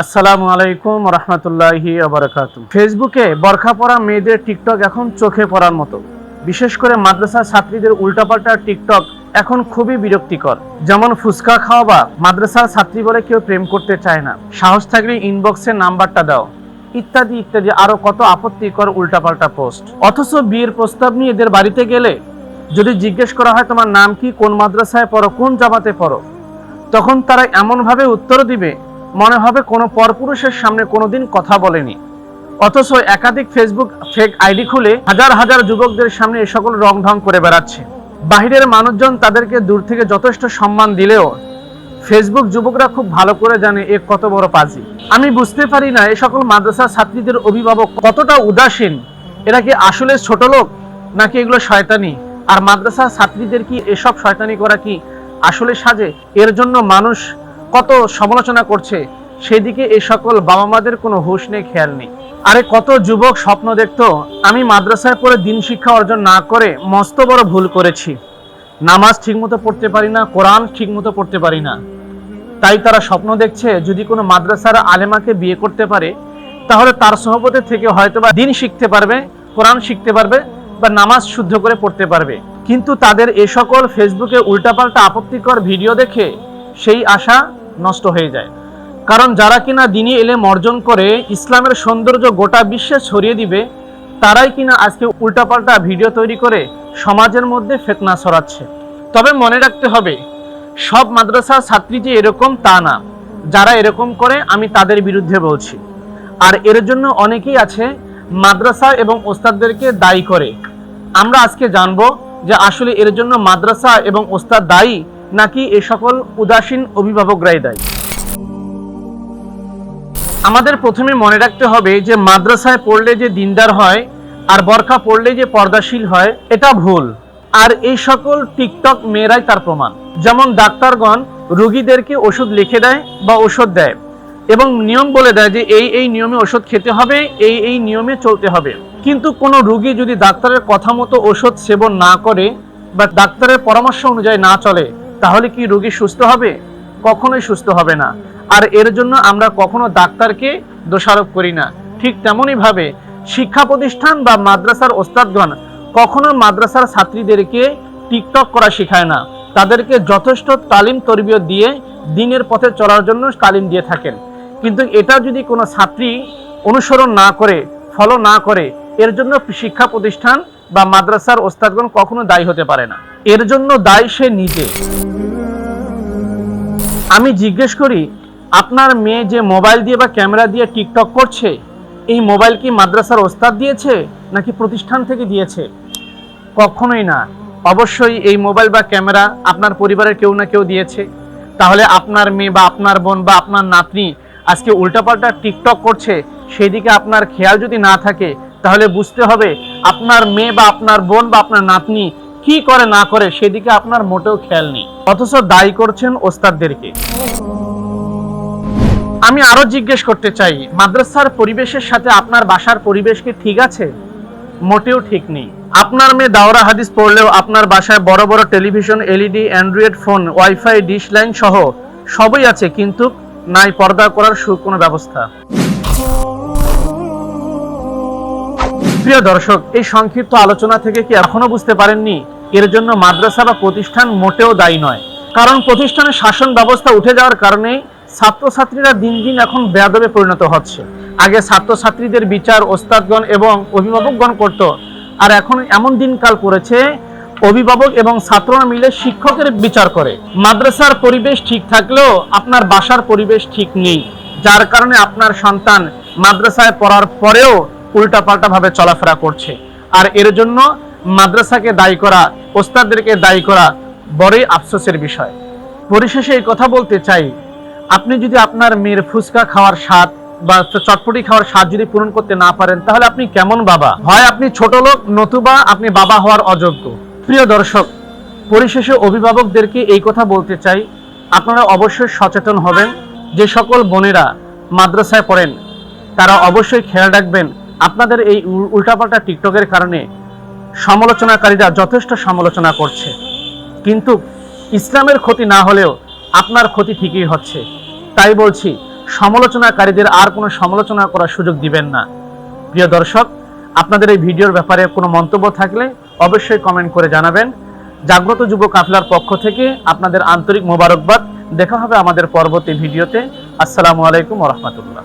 আসসালামু আলাইকুম রহমতুল্লাহি আবরকাত ফেসবুকে বরখা পরা মেয়েদের টিকটক এখন চোখে পড়ার মতো। বিশেষ করে মাদ্রাসা ছাত্রীদের উল্টাপাল্টা টিকটক এখন খুবই বিরক্তিকর। যেমন ফুচকা খাওয়া বা মাদ্রাসার ছাত্রী বলে কেউ প্রেম করতে চায় না। সাহস থাকলে ইনবক্সে নাম্বারটা দাও। ইত্যাদি ইত্যাদি আরও কত আপত্তিকর উল্টাপাল্টা পোস্ট অথচ বিয়ের প্রস্তাব নিয়ে এদের বাড়িতে গেলে যদি জিজ্ঞেস করা হয় তোমার নাম কি, কোন মাদ্রাসায় পড়ো, কোন জামাতে পড়ো, তখন তারা এমনভাবে উত্তর দিবে মনে হবে কোনো পরপুরুষের সামনে কোনোদিন কথা বলেনি। অথচ একাধিক ফেসবুক ফেক আইডি খুলে হাজার হাজার যুবকদের সামনে এ সকল রং ঢং করে বেড়াচ্ছে। বাহিরের মানুষজন তাদেরকে দূর থেকে যথেষ্ট সম্মান দিলেও ফেসবুক যুবকরা খুব ভালো করে জানে এ কত বড় পাজি। আমি বুঝতে পারি না এ সকল মাদ্রাসা ছাত্রীদের অভিভাবক কতটা উদাসীন। এরা কি আসলে ছোট লোক নাকি এগুলো শয়তানি? আর মাদ্রাসা ছাত্রীদের কি এসব শয়তানি করা কি আসলে সাজে? এর জন্য মানুষ কত সমালোচনা করছে, সেদিকে এই সকল বাবা মাদের কোনো হুঁশ নেই, খেয়াল নেই। আরে কত যুবক স্বপ্ন দেখতো, আমি মাদ্রাসায় পড়ে দিন শিক্ষা অর্জন না করে মস্ত বড় ভুল করেছি। নামাজ ঠিকমতো পড়তে পারি না, কোরআন ঠিকমতো পড়তে পারি না। তাই তারা স্বপ্ন দেখছে, যদি কোনো মাদ্রাসার আলেমাকে বিয়ে করতে পারে, তাহলে তার সহপতি থেকে হয়তো বা দিন শিখতে পারবে, কোরআন শিখতে পারবে বা নামাজ শুদ্ধ করে পড়তে পারবে। কিন্তু তাদের এ সকল ফেসবুকে উল্টাপাল্টা আপত্তিকর ভিডিও দেখে সেই আশা নষ্ট হয়ে যায়। কারণ যারা কিনা দিনী এলে অর্জন করে, ইসলামের সৌন্দর্য গোটা বিশ্বে ছড়িয়ে দিবে, তারাই কিনা আজকে উল্টাপাল্টা ভিডিও তৈরি করে সমাজের মধ্যে ফেতনা ছড়াচ্ছে। তবে মনে রাখতে হবে, সব মাদ্রাসা ছাত্রী যে এরকম তা না। যারা এরকম করে, আমি তাদের বিরুদ্ধে বলছি। আর এর জন্য অনেকেই আছে, মাদ্রাসা এবং ওস্তাদদেরকে দায়ী করে। আমরা আজকে জানব যে আসলে এর জন্য মাদ্রাসা এবং ওস্তাদ দায়ী নাকি এ সকল উদাসীন অভিভাবকরাই দায়ী? আমাদের প্রথমে মনে রাখতে হবে যে মাদ্রাসায় পড়লে যে দিনদার হয় আর বরখা পড়লে যে পর্দাশীল হয়, এটা ভুল। আর এই সকল টিকটক মেয়েরাই তার প্রমাণ। যেমন ডাক্তারগণ রোগীদেরকে ওষুধ লিখে দেয় বা ওষুধ দেয় এবং নিয়ম বলে দেয় যে এই এই নিয়মে ওষুধ খেতে হবে, এই এই নিয়মে চলতে হবে। কিন্তু কোনো রুগী যদি ডাক্তারের কথা মতো ওষুধ সেবন না করে বা ডাক্তারের পরামর্শ অনুযায়ী না চলে তাহলে কি রোগী সুস্থ হবে? কখনোই সুস্থ হবে না। আর এর জন্য আমরা কখনো ডাক্তারকে দোষারোপ করি না। ঠিক তেমনই ভাবে শিক্ষা প্রতিষ্ঠান বা মাদ্রাসার ওস্তাদগণ কখনো মাদ্রাসার ছাত্রীদেরকে টিকটক করা শেখায় না। তাদেরকে যথেষ্ট তালিম তরবিয়ত দিয়ে দিনের পথে চলার জন্য তালিম দিয়ে থাকেন। কিন্তু এটা যদি কোনো ছাত্রী অনুসরণ না করে, ফলো না করে, এর জন্য শিক্ষা প্রতিষ্ঠান বা মাদ্রাসার ওস্তাদগণ কখনো দায়ী হতে পারে না। এর জন্য দায়ী সে নিজে। আমি জিজ্ঞেস করি, আপনার মেয়ে যে মোবাইল দিয়ে বা ক্যামেরা দিয়ে টিকটক করছে, এই মোবাইল কি মাদ্রাসার ওস্তাদ দিয়েছে নাকি প্রতিষ্ঠান থেকে দিয়েছে? কখনোই না। অবশ্যই এই মোবাইল বা ক্যামেরা আপনার পরিবারের কেউ না কেউ দিয়েছে। তাহলে আপনার মেয়ে বা আপনার বোন বা আপনার নাতনি আজকে উল্টাপাল্টা টিকটক করছে সেই দিকে আপনার খেয়াল যদি না থাকে, তাহলে বুঝতে হবে আপনার মেয়ে বা আপনার বোন বা আপনার নাতনি কি করে না করে সেদিকে আপনার মোটেও খেয়াল নেই। অথচ দায়ী করছেন ওস্তাদদেরকে। আমি আরও জিজ্ঞেস করতে চাই, মাদ্রাসার পরিবেশের সাথে আপনার বাসার পরিবেশ কি ঠিক আছে? মোটেও ঠিক নেই। আপনার মেয়ে দাওরা হাদিস পড়লেও আপনার বাসায় বড় বড় television, LED, android phone, wifi, dish line সহ সবই আছে, কিন্তু নাই পর্দা করার সু কোনো ব্যবস্থা। প্রিয় দর্শক, এই সংক্ষিপ্ত আলোচনা থেকে কি এখনও বুঝতে পারেননি? এর জন্য মাদ্রাসা বা প্রতিষ্ঠান মোটেও দায়ী নয়। কারণ প্রতিষ্ঠানের শাসন ব্যবস্থা উঠে যাওয়ার কারণে ছাত্রছাত্রীরা দিন দিন এখন বেয়াদবে পরিণত হচ্ছে। আগে ছাত্রছাত্রীদের বিচার, ওস্তাদগণ এবং অভিভাবকগণ করত। আর এখন এমন দিনকাল পড়েছে, অভিভাবক এবং ছাত্ররা মিলে শিক্ষকের বিচার করে। মাদ্রাসার পরিবেশ ঠিক থাকলেও আপনার বাসার পরিবেশ ঠিক নেই। যার কারণে আপনার সন্তান মাদ্রাসায় পড়ার পরেও উল্টাপাল্টা ভাবে চলাফেরা করছে। আর এর জন্য মাদ্রাসাকে দায়ী করা, ওস্তাদদেরকে দায়ী করা বড়ই আফসোসের বিষয়। পরিশেষে এই কথা বলতে চাই, আপনি যদি আপনার মেয়ের ফুচকা খাওয়ার স্বাদ বা চটপটি খাওয়ার স্বাদ যদি পূরণ করতে না পারেন, তাহলে আপনি কেমন বাবা? হয় আপনি ছোট লোক, নতুবা আপনি বাবা হওয়ার অযোগ্য। প্রিয় দর্শক, পরিশেষে অভিভাবকদেরকে এই কথা বলতে চাই, আপনারা অবশ্যই সচেতন হবেন। যে সকল বোনেরা মাদ্রাসায় পড়েন, তারা অবশ্যই খেয়াল রাখবেন, আপনাদের এই উল্টাপাল্টা টিকটকের কারণে সমালোচনাকারীরা যথেষ্ট সমালোচনা করছে। কিন্তু ইসলামের ক্ষতি না হলেও আপনার ক্ষতি ঠিকই হচ্ছে। তাই বলছি, সমালোচনাকারীদের আর কোনো সমালোচনা করার সুযোগ দিবেন না। প্রিয় দর্শক, আপনাদের এই ভিডিওর ব্যাপারে কোনো মন্তব্য থাকলে অবশ্যই কমেন্ট করে জানাবেন। জাগ্রত যুব কাফলার পক্ষ থেকে আপনাদের আন্তরিক মোবারকবাদ। দেখা হবে আমাদের পরবর্তী ভিডিওতে। আসসালামু আলাইকুম রহমতুল্লাহ।